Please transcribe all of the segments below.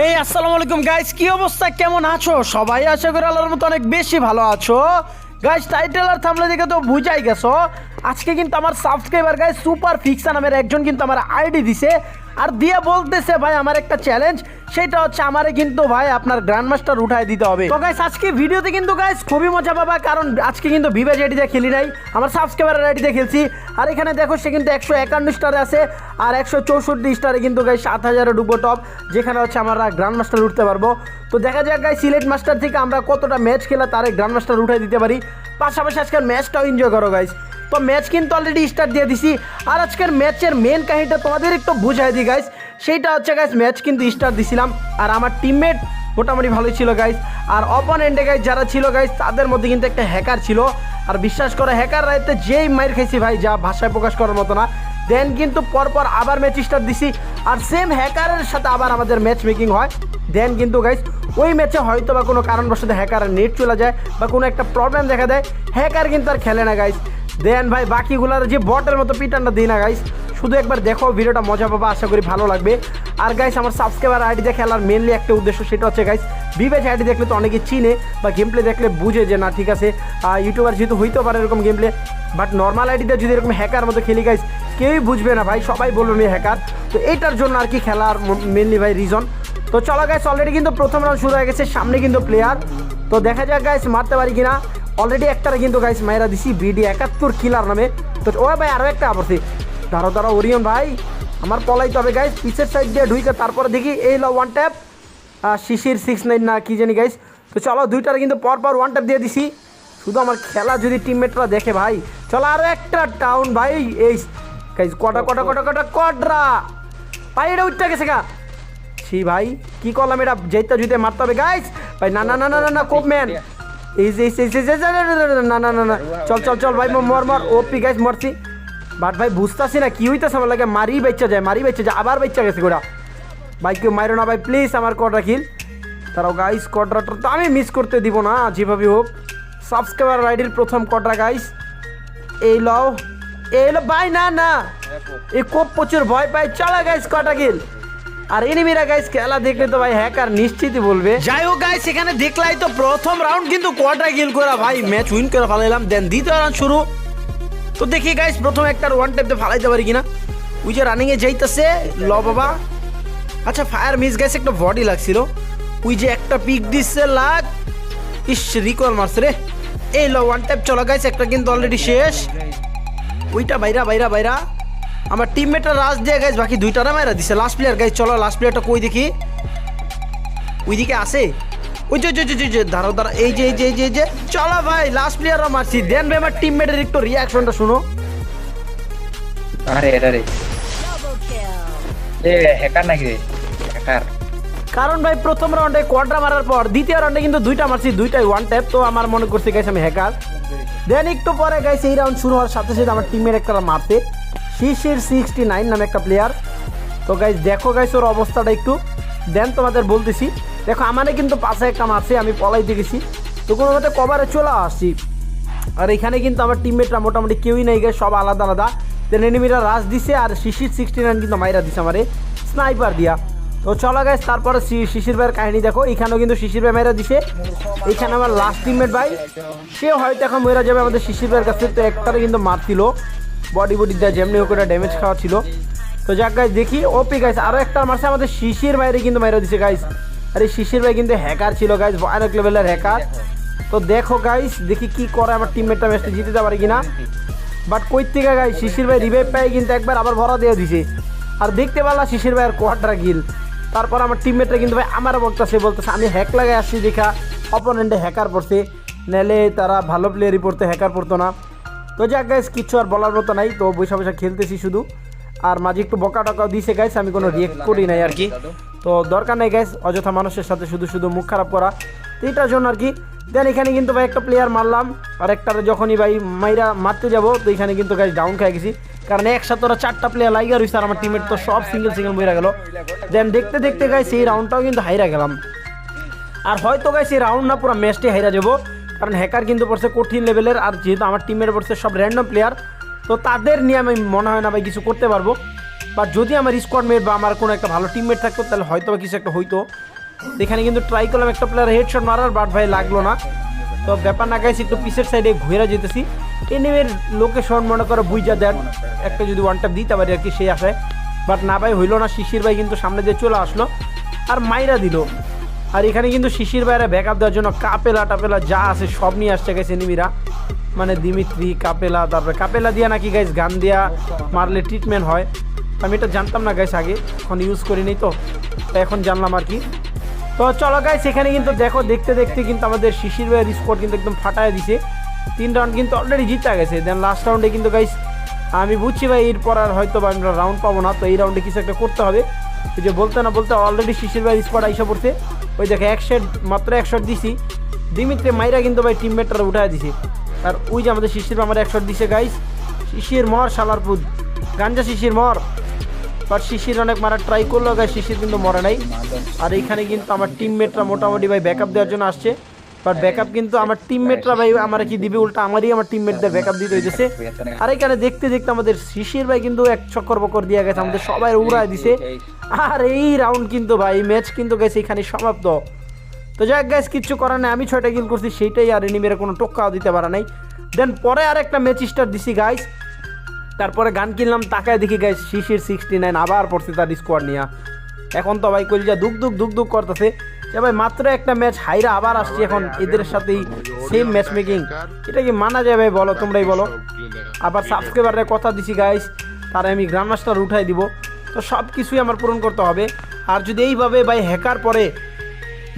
এই, আসসালামু আলাইকুম গাইস কি অবস্থা? কেমন আছো? সবাই আশা করি আল্লাহর মতো অনেক বেশি ভালো আছো। গাইস টাইটেল আর থামলে দেখে তো বুঝাই গেছো। আজকে কিন্তু আমার সাবস্ক্রাইবার গাইস সুপার ফিক্সা নামের একজন কিন্তু আমার আইডি দিছে। আর দিয়ে বলতেছে, ভাই, আমার একটা চ্যালেঞ্জ সেটা হচ্ছে আমারে কিন্তু, ভাই, আপনার গ্র্যান্ড মাস্টার উঠায় দিতে হবে। তো গাইস আজকে ভিডিওতে কিন্তু গাইস খুবই মজা পাবা, কারণ আজকে কিন্তু ভিভেজ আইডিতে খেলি নাই, আমার সাবস্ক্রাইবারের আইডিতে খেলছি। আর এখানে দেখো, সে কিন্তু একশো একান্ন স্টারে আছে, আর একশো চৌষট্টি স্টারে কিন্তু গাইস সাত হাজারে ডুবো টপ যেখানে হচ্ছে আমরা গ্র্যান্ড মাস্টার উঠতে পারব। তো দেখা যাক গাই সিলেট মাস্টার থেকে আমরা কতটা ম্যাচ খেলা, তারে গ্র্যান্ড মাস্টার উঠাই দিতে পারি। পাশাপাশি আজকের ম্যাচটাও এনজয় করো গাইস তো ম্যাচ কিন্তু অলরেডি স্টার্ট দিয়ে দিছি। আর আজকের ম্যাচের মেন কাহিনীটা তোমাদের একটু বুঝাই দিই গাইস সেইটা হচ্ছে গাইস ম্যাচ কিন্তু স্টার্ট দিছিলাম। আর আমার টিমমেট মোটামুটি ভালোই ছিল গাইস আর অপোনেন্টে গাইস যারা ছিল গাইস তাদের মধ্যে কিন্তু একটা হ্যাকার ছিল। আর বিশ্বাস করে হ্যাকার রাইতে যেই মাইর খাইছি, ভাই, যা ভাষায় প্রকাশ করার মতো না। দেন কিন্তু পরপর আবার ম্যাচ স্টার্ট দিছি। আর সেম হ্যাকারের সাথে আবার আমাদের ম্যাচ মেকিং হয়। দেন কিন্তু গাইস ওই ম্যাচে হয়তো বা কোনো কারণবশত হ্যাকার নেট চলে যায় বা কোনো একটা প্রবলেম দেখা দেয়। হ্যাকার কিন্তু আর খেলে না গাইস দেন ভাই, বাকিগুলার যে বটের মতো পিটানটা দিই না গাইস শুধু একবার দেখো, ভিডিওটা মজা পাবো, আশা করি ভালো লাগবে। আর গাইস আমার সাবস্ক্রাইবার আইডিতে খেলার মেনলি একটা উদ্দেশ্য, সেটা হচ্ছে গাইস বিবেচ আইডি দেখলে তো অনেকে চিনে, বা গেম প্লে দেখলে বুঝে যে, না, ঠিক আছে ইউটিউবার যেহেতু হইতেও পারে এরকম গেম প্লে বাট নর্মাল আইডিতে যদি এরকম হ্যাকার মতো খেলি গাইস কেউই বুঝবে না, ভাই, সবাই বলবে আমি হ্যাকার তো এইটার জন্য আর কি খেলার মেনলি ভাই রিজন তো চলো গাইস অলরেডি কিন্তু প্রথম রাউন্ড শুরু হয়ে গেছে, সামনে কিন্তু প্লেয়ার তো দেখা যাক গাইস মারতে পারি কিনা। অলরেডি একটারে কিন্তু গাইস মায়েরা দিছি বিডি একাত্তর কিলার নামে। তো, ও ভাই আরও একটা আবর্তি। দাঁড়ো দাঁড়ো ওরিয়ন ভাই, আমার পলাইতে হবে গাইস পিছের সাইড দিয়ে ঢুইকে তারপরে দেখি, এই ল one tap Shishir six nine না, কি জানি গাইস তো চলো, দুইটার কিন্তু পর পর ওয়ান ট্যাপ দিয়ে দিছি। শুধু আমার খেলা যদি টিমমেটরা দেখে, ভাই। চলো আরও একটা টাউন ভাই। এই গাইস কটা কটা কটা কটা কটরা ভাই, এটা উঠতে গেছে গা। ছি, ভাই, কি করলাম, এটা? যেতে জুতে মারতে হবে গাইস ভাই না না না না না না কোপ ম্যান না না না না চল চল চল ভাই মর মর ওপি গাইস মরছি বাট ভাই বুঝতেছি না কি হইতেছে আমার লাগে মারি বেচা যায় মারি বেচা যায় আবার বেচা গেছে গোড়া ভাই কেউ মারো না ভাই প্লিজ আমার কট রাখিল তারাও গাইস কটরাটা তো আমি মিস করতে দিব না যেভাবে হোক সাবস্ক্রাইবার আইডির প্রথম কটরা গাইস এই লও এই লো ভাই না না এই কোপ প্রচুর ভয় পাই চলা গাইস কটা গিল আর এনিমিরা গাইস খেলা দেখলে তো ভাই হ্যাকার নিশ্চিতই বলবে। যাই হোক গাইস এখানে দেখলাই তো প্রথম রাউন্ড কিন্তু কোয়ার্টার গিল করা। ভাই ম্যাচ উইন করে ফেলাইলাম দেন দ্বিতীয় রাউন্ড শুরু। তো দেখি গাইস প্রথম একটা ওয়ান টাইপতে ফালাইতে পারি কিনা? ওই যে রানিং এ যাইতেছে, ল বাবা। আচ্ছা ফায়ার মিস গাইস একটা বডি লাগছিল। ওই যে একটা পিক দিচ্ছে লাগ। ইস রিকল মারছে রে। এই ল ওয়ান টাইপ চলো গাইস একটা কিন্তু অলরেডি শেষ। ওইটা বাইরা বাইরা বাইরা। আমার টিমমেটরা রাজ দিয়ে গাইস বাকি দুইটারা মাইরা দিছে। লাস্ট প্লেয়ার গাইস চলো লাস্ট প্লেয়ারটা কই দেখি? ওইদিকে আছে? ওই যে যে যে দাঁড়াও দাঁড়াও এই যে এই যে এই যে এই যে চলো ভাই লাস্ট প্লেয়াররা মারছি। দেন ভাই আমার টিমমেটের একটু রিয়াকশনটা শুনো। আরে আরে এ হ্যাকার নাকি রে? হ্যাকার কারণ ভাই প্রথম রাউন্ডে কোয়াড্রা মারার পর দ্বিতীয় রাউন্ডে কিন্তু দুইটা মারছি দুইটাই ওয়ান ট্যাপ তো আমার মনে করছে গাইস আমি হ্যাকার দেন একটু পরে গাইস এই রাউন্ড শুরু হওয়ার সাথে সাথে আমার টিমের একটা মারতে শিশির সিক্সটি নাইন নামে একটা প্লেয়ার তো গাইস দেখো গাইস ওর অবস্থাটা একটু। দেন তোমাদের বলতেছি, দেখো আমারে কিন্তু পাশে একটা মারছে আমি পলাইতে গেছি তো কোনো মতে কভারে চলে আসছি। আর এখানে কিন্তু আমার টিমমেটরা মোটামুটি কেউই নেই গেছে সব আলাদা আলাদা। দেন এনিমিরা রাশ দিছে আর শিশির সিক্সটি নাইন কিন্তু মাইরা দিছে আমারে। স্নাইপার দিয়া। তো চলো গাইস তারপরে শিশির ভাইয়ের কাহিনী দেখো। এখানেও কিন্তু শিশির ভাই মেরা দিছে। এখানে আমার লাস্ট টিমমেট ভাই, সে হয়তো এখন মেরা যাবে আমাদের শিশির ভাইয়ের কাছে। তো একটারে কিন্তু মারছিল। বডি বডি দেয়, যেমনি হোক ওটা ড্যামেজ খাওয়া ছিল। তো যাক গাইস দেখি ওপি গাইস আরও একটা মারছে আমাদের শিশির বাইরে কিন্তু মেরা দিছে গাইস আরে শিশির ভাই কিন্তু হ্যাকার ছিল গাইস ভয়ানক লেভেলের হ্যাকার তো দেখো গাইস দেখি কি করে আমার টিমমেটটা ম্যাচটা জিতে পারে কিনা। বাট কই থেকে গাই শিশির ভাই রিভাইভ পাই কিন্তু একবার আবার ভরা দিয়ে দিছে। আর দেখতে পেলাম শিশির ভাইয়ের কোয়াড্রা গিল তারপর আমার টিমমেটরা কিন্তু ভাই আমার বলতেছে বলতেছে, আমি হ্যাক লাগাই আসছি, দেখা। অপোনেন্টে হ্যাকার পড়ছে। নাহলে তারা ভালো প্লেয়ারই পড়তো হ্যাকার পড়তো না। তো যাক গাইস কিছু আর বলার মতো নাই। তো বৈশা বৈশা খেলতেছি শুধু। আর মাঝে একটু বকা টকাও দিছে গাইস আমি কোনো রিয়েক্ট করি নাই আর কি। তো দরকার নেই গাইস অযথা মানুষের সাথে শুধু শুধু মুখ খারাপ করা। এটার জন্য আর কি। দেন এখানে কিন্তু ভাই একটা প্লেয়ার মারলাম। আর একটা যখনই ভাই মাইরা মারতে যাব, তো এখানে কিন্তু গাইস ডাউন খেয়ে গেছি। কারণ একসাথে ওরা চারটা প্লেয়ার লাইগার হয়েছে আর আমার টিমের তো সব সিঙ্গেল সিঙ্গেল বইরা গেল। দেন দেখতে দেখতে গাইস এই রাউন্ডটাও কিন্তু হাইরা গেলাম। আর হয়তো গাইস এই রাউন্ড না পুরো ম্যাচটি হাইরা যাব। কারণ হ্যাকার কিন্তু পড়ছে কঠিন লেভেলের আর যেহেতু আমার টিমের পড়ছে সব র্যান্ডম প্লেয়ার তো তাদের নিয়ে আমি মনে হয় না ভাই কিছু করতে পারব। বা যদি আমার স্কোয়াড মেট বা আমার কোনো একটা ভালো টিমমেট থাকতো, তাহলে হয়তো বা কিছু একটা হইতো। এখানে কিন্তু ট্রাই করলাম একটা প্লেয়ার হেডশট মারার বাট ভাই লাগল না। তো ব্যাপার না গাইছি একটু পিসের সাইডে ঘুরে যেতেছি। এনিমের লোকেশন মনে করো বুঝা দেন। একটা যদি ওয়ান ট্যাপ দিতে পারি আর কি সেই আশায় বাট না ভাই, হইল না। শিশির ভাই কিন্তু সামনে দিয়ে চলে আসলো। আর মাইরা দিল। আর এখানে কিন্তু শিশির ভাইয়েরা ব্যাকআপ দেওয়ার জন্য কাপেলা টাপেলা যা আছে সব নিয়ে আসছে গেছে এনিমিরা। মানে দিমিত্রি কাপেলা তারপরে কাপেলা দিয়া নাকি গাইস গান দিয়া মারলে ট্রিটমেন্ট হয়। আমি এটা জানতাম না গাইস আগে, এখন ইউজ করিনি তো। এখন জানলাম আর কি। তো চলো গাইস এখানে কিন্তু দেখো, দেখতে দেখতে কিন্তু আমাদের শিশির ভাইয়ের স্কোর কিন্তু একদম ফাটায় দিছে। তিন রাউন্ড কিন্তু অলরেডি জিতা গেছে। দেন লাস্ট রাউন্ডে কিন্তু গাইস আমি বুঝছি ভাই, এরপর আর হয়তো বা আমরা রাউন্ড পাবো না। তো এই রাউন্ডে কিছু একটা করতে হবে। যে বলতে না বলতে অলরেডি শিশির ভাইয়ের স্কোয়াড আইসা পড়ছে। ওই দেখে এক শট মাত্র এক শট দিছি। দিমিত্রে মাইরা কিন্তু ভাই টিম টিমমেটরা উঠায় দিছে। আর ওই যে আমাদের শিশির আমার এক শট দিছে গাইস শিশির মর শালারপুদ গাঞ্জা শিশির মর। বাট শিশির অনেক মারার ট্রাই করল গাই শিশির কিন্তু মরে নাই। আর এইখানে কিন্তু আমার টিমমেটরা মোটামুটি ভাই ব্যাকআপ দেওয়ার জন্য আসছে। বাট ব্যাকআপ কিন্তু আমার টিমমেটরা ভাই আমার কি দিবে, উল্টা আমারই আমার টিম টিমমেটদের ব্যাকআপ দিতে হইতেছে। আর এখানে দেখতে দেখতে আমাদের শিশির ভাই কিন্তু এক চক্কর বকর দিয়ে গেছে, আমাদের সবাই উড়ায় দিছে। আর এই রাউন্ড কিন্তু ভাই ম্যাচ কিন্তু গেছে এখানে সমাপ্ত। তো যাক গাইস কিচ্ছু করার নাই, আমি ছয়টা কিল করছি, সেইটাই আর এনিমের কোনো টোক্কাও দিতে পারা নাই। দেন পরে আর একটা ম্যাচ স্টার দিছি গাইস তারপরে গান কিনলাম, তাকায় দেখি গাইস শিশির সিক্সটি নাইন আবার পড়ছে তার স্কোয়াড নিয়ে। এখন তো ভাই কলিজা দুক দুক দুক দুক করতেছে। যে ভাই মাত্র একটা ম্যাচ হাইরা আবার আসছে এখন এদের সাথেই সেম ম্যাচ মেকিং এটা কি মানা যায় ভাই বলো, তোমরাই বলো। আবার সাবস্ক্রাইবারের কথা দিছি গাইস তার আমি গ্রান্ড মাস্টার উঠাই দিব। তো সব কিছুই আমার পূরণ করতে হবে। আর যদি এইভাবে ভাই হ্যাকার পরে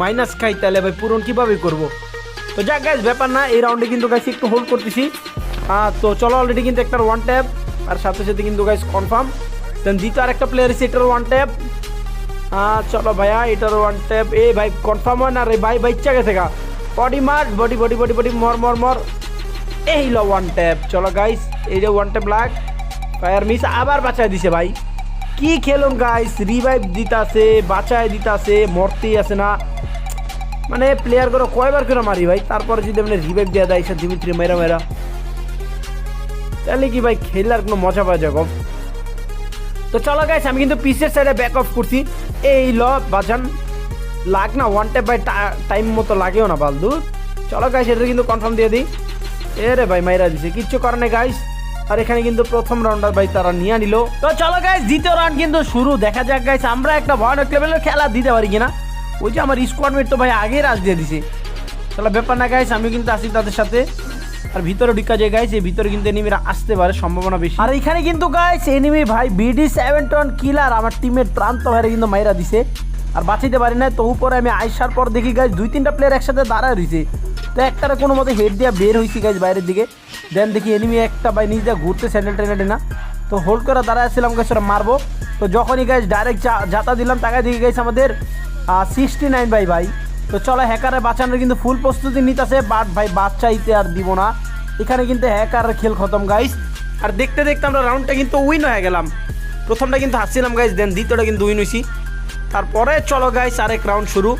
মাইনাস খাই, তাহলে ভাই পূরণ কীভাবে করব? তো যাক গাইস ব্যাপার না, এই রাউন্ডে কিন্তু গাইস একটু হোল্ড করতেছি। তো চলো অলরেডি কিন্তু একটা ওয়ান ট্যাপ আর সাথে সাথে কিন্তু গাইস কনফার্ম দেন দ্বিতীয় আরেকটা প্লেয়ার এসে এটার ওয়ান ট্যাপ চলো ভাইয়া এটার ওয়ান ট্যাপ এ ভাই কনফার্ম হয় না রে ভাই ভাই ইচ্ছা গেছে গা। বডি মার বডি বডি বডি বডি মর মর মর। এই ল ওয়ান ট্যাপ চলো গাইস এই যে ওয়ান ট্যাপ লাগ ফায়ার মিস আবার বাঁচায় দিছে ভাই। কি খেলুম গাইস রিভাইভ দিতাছে, বাঁচায় দিতাছে, মরতেই আছে না। মানে প্লেয়ার করে কয়বার করে মারি ভাই? তারপরে যদি মানে রিভাইভ দেওয়া দেয়, সে দিমিত্রি মেরা মেরা তাহলে কি ভাই, খেলার কোনো মজা পাওয়া যাবে তো চলো গাইস আমি কিন্তু পিসের সাইডে ব্যাক অফ করছি। এই ল, বাজান। লাগ না ওয়ান ট্যাপ বাই টাইম মতো লাগেও না, বালদু। চলো গাইস এটা কিন্তু কনফার্ম দিয়ে দিই। এ রে ভাই, মাইরা দিছে। কিচ্ছু করে নাই গাইস আর এখানে কিন্তু প্রথম রাউন্ডার ভাই তারা নিয়ে নিল। তো চলো গাইস দ্বিতীয় রাউন্ড কিন্তু শুরু। দেখা যাক গাইস আমরা একটা ভয়ানক লেভেলের খেলা দিতে পারি কিনা। ওই যে আমার স্কোয়াড মেট তো ভাই আগেই রাজ দিয়ে দিছে। চলো ব্যাপার না গাইস আমি কিন্তু আসি তাদের সাথে। আর ভিতরে ঢুকা যায় গাইস এই ভিতরে কিন্তু এনিমিরা আসতে পারে, সম্ভাবনা বেশি। আর এখানে কিন্তু গাইস এনিমি ভাই বিডি সেভেন টন কিলার আমার টিমের প্রান্ত ভাইরে কিন্তু মাইরা দিছে। আর বাঁচাইতে পারি না তো উপরে আমি আইসার পর দেখি গাইস দুই তিনটা প্লেয়ার একসাথে দাঁড়ায় রয়েছে। তো একটারে কোনো মতে হেড দিয়ে বের হয়েছি গাইস বাইরের দিকে। দেন দেখি এনিমি একটা বাই নিজে ঘুরতে স্যান্ডেল ট্রেনেটে না। তো হোল্ড করে দাঁড়ায় ছিলাম গাইস ওরা মারবো। তো যখনই গাইস ডাইরেক্ট যাতা দিলাম, তাকায় দেখি গাইস আমাদের সিক্সটি নাইন বাই ভাই। তো চলো হ্যাকারে বাঁচানোর কিন্তু ফুল প্রস্তুতি নিতেছে বাট ভাই বাচ্চাইতে আর দিব না। এখানে কিন্তু হ্যাকার খেল খতম গাইস আর দেখতে দেখতে আমরা রাউন্ডটা কিন্তু উইন হয়ে গেলাম। প্রথমটা কিন্তু হাসছিলাম গাইস দেন দ্বিতীয়টা কিন্তু উইন হয়েছি তারপরে চলো গাইস আরেক রাউন্ড শুরু।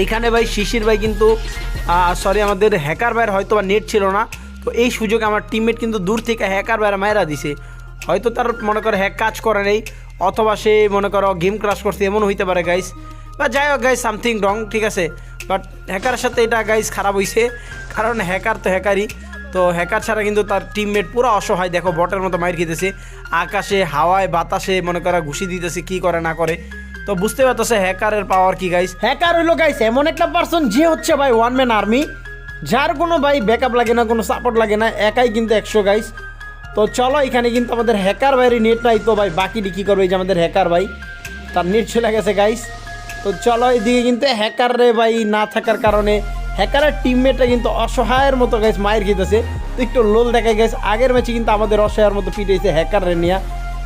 এইখানে ভাই, শিশির ভাই কিন্তু সরি আমাদের হ্যাকার ভাইয়ের হয়তো বা নেট ছিল না। তো এই সুযোগে আমার টিমমেট কিন্তু দূর থেকে হ্যাকার ভাইয়ের মায়েরা দিছে। হয়তো তার মনে করো হ্যাক কাজ করে নেই, অথবা সে মনে করো গেম ক্রাশ করছে এমন হইতে পারে গাইস বা যাই হোক গাইস সামথিং রং ঠিক আছে। বাট হ্যাকারের সাথে এটা গাইস খারাপ হইছে। কারণ হ্যাকার তো হ্যাকারই তো হ্যাকার ছাড়া কিন্তু তার টিমমেট পুরো অসহায়। দেখো, বটের মতো মাইর খেতেছে। আকাশে, হাওয়ায়, বাতাসে মনে করা ঘুষি দিতেছে, কি করে, না করে। তো বুঝতে পারতেছে হ্যাকারের পাওয়ার কি গাইস হ্যাকার হইল গাইস এমন একটা পার্সন যে হচ্ছে ভাই ওয়ান ম্যান আর্মি যার কোনো ভাই ব্যাকআপ লাগে না, কোনো সাপোর্ট লাগে না, একাই কিন্তু একশো গাইস তো চলো, এখানে কিন্তু আমাদের হ্যাকার ভাইয়ের নেট নাই তো ভাই, বাকিটি কী করবে? যে আমাদের হ্যাকার ভাই, তার নেট চলে গেছে গাইস তো চলো, এদিকে কিন্তু হ্যাকার রে ভাই না থাকার কারণে হ্যাকারের টিমমেটটা কিন্তু অসহায়ের মতো গাইস মায়ের খেতেছে। তো একটু লোল দেখা গেছে আগের ম্যাচে কিন্তু আমাদের অসহায়ের মতো পিটেছে হ্যাকারে নিয়ে।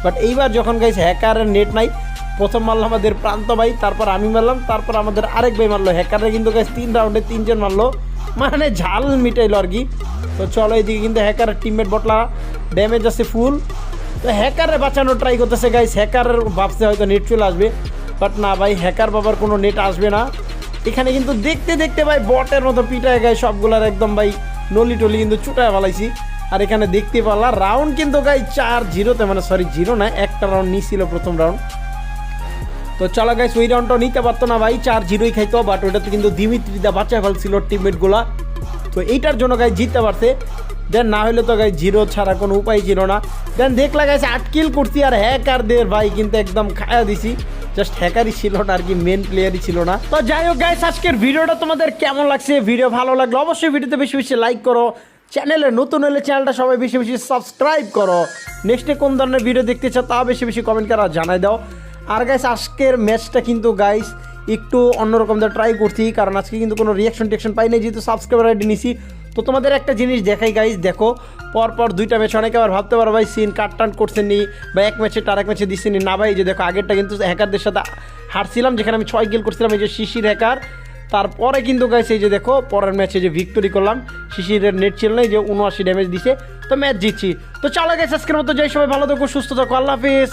বাট এইবার যখন গাইস হ্যাকারের নেট নাই, প্রথম মারলো আমাদের প্রান্ত ভাই, তারপর আমি মারলাম, তারপর আমাদের আরেক ভাই মারলো। হ্যাকারে কিন্তু গাইস তিন রাউন্ডে তিনজন মারলো। মানে ঝাল মিটাইলো আর কি। তো চলো এইদিকে কিন্তু হ্যাকারের টিমমেট বটলা ড্যামেজ আছে ফুল তো হ্যাকারে বাঁচানোর ট্রাই করতেছে গাইস হ্যাকারের ভাবছে হয়তো নেট চলে আসবে। বাট না ভাই, হ্যাকার বাবার কোনো নেট আসবে না। এখানে কিন্তু দেখতে দেখতে ভাই বটের মতো পিটায় গায়ে সবগুলার একদম ভাই নলি টলি কিন্তু চুটায় ফেলাইছি। আর এখানে দেখতে পারলাম রাউন্ড কিন্তু গাই চার জিরোতে মানে সরি জিরো না, একটা রাউন্ড নিছিল প্রথম রাউন্ড তো চলো গাইস ওই রাউন্ডটা নিতে পারতো না ভাই, চার জিরোই খাইতো বাট ওইটাতে কিন্তু দিমিত্রিদা বাচ্চা ফেলছিল টিমমেটগুলা তো এইটার জন্য গাই জিততে পারছে। দেন না হলে তো গাই জিরো ছাড়া কোনো উপায় ছিল না। দেন দেখলা গাইছে আট কিল করছি আর হ্যাকারদের ভাই কিন্তু একদম খায়া দিছি। জাস্ট হ্যাকারই ছিল না, আর কি মেন প্লেয়ারই ছিল না। তো যাই হোক গাইস আজকের ভিডিওটা তোমাদের কেমন লাগছে? ভিডিও ভালো লাগল অবশ্যই ভিডিওতে বেশি বেশি লাইক করো। চ্যানেলে নতুন হলে চ্যানেলটা সবাই বেশি বেশি সাবস্ক্রাইব করো। নেক্সটে কোন ধরনের ভিডিও দেখতে চাও, তা বেশি বেশি কমেন্ট করা জানাই দাও। আর গাইস আজকের ম্যাচটা কিন্তু গাইস একটু অন্যরকম ট্রাই করছি, কারণ আজকে কিন্তু কোনো রিয়াকশন টিয়াকশন পাই নাই, যেহেতু সাবস্ক্রাইবার আইডি নিছি। তো তোমাদের একটা জিনিস দেখাই গাইস দেখো, পরপর দুইটা ম্যাচ অনেকে আবার ভাবতে পারো, ভাই, সিন কাট টান করছেন বা এক ম্যাচে আর এক ম্যাচে দিচ্ছেন না, ভাই যে দেখো, আগেরটা কিন্তু হ্যাকারদের সাথে হারছিলাম, যেখানে আমি ছয় গেল করছিলাম, এই যে শিশির হ্যাকার তারপরে কিন্তু গাইস এই যে দেখো, পরের ম্যাচে যে ভিক্টোরি করলাম, শিশিরের নেট ছিল না যে উনআশি ড্যামেজ দিছে। তো ম্যাচ জিতছি। তো চলো গাইস আজকের মতো যাই সবাই, ভালো থাকো, সুস্থ থাকো, আল্লাহ হাফিজ।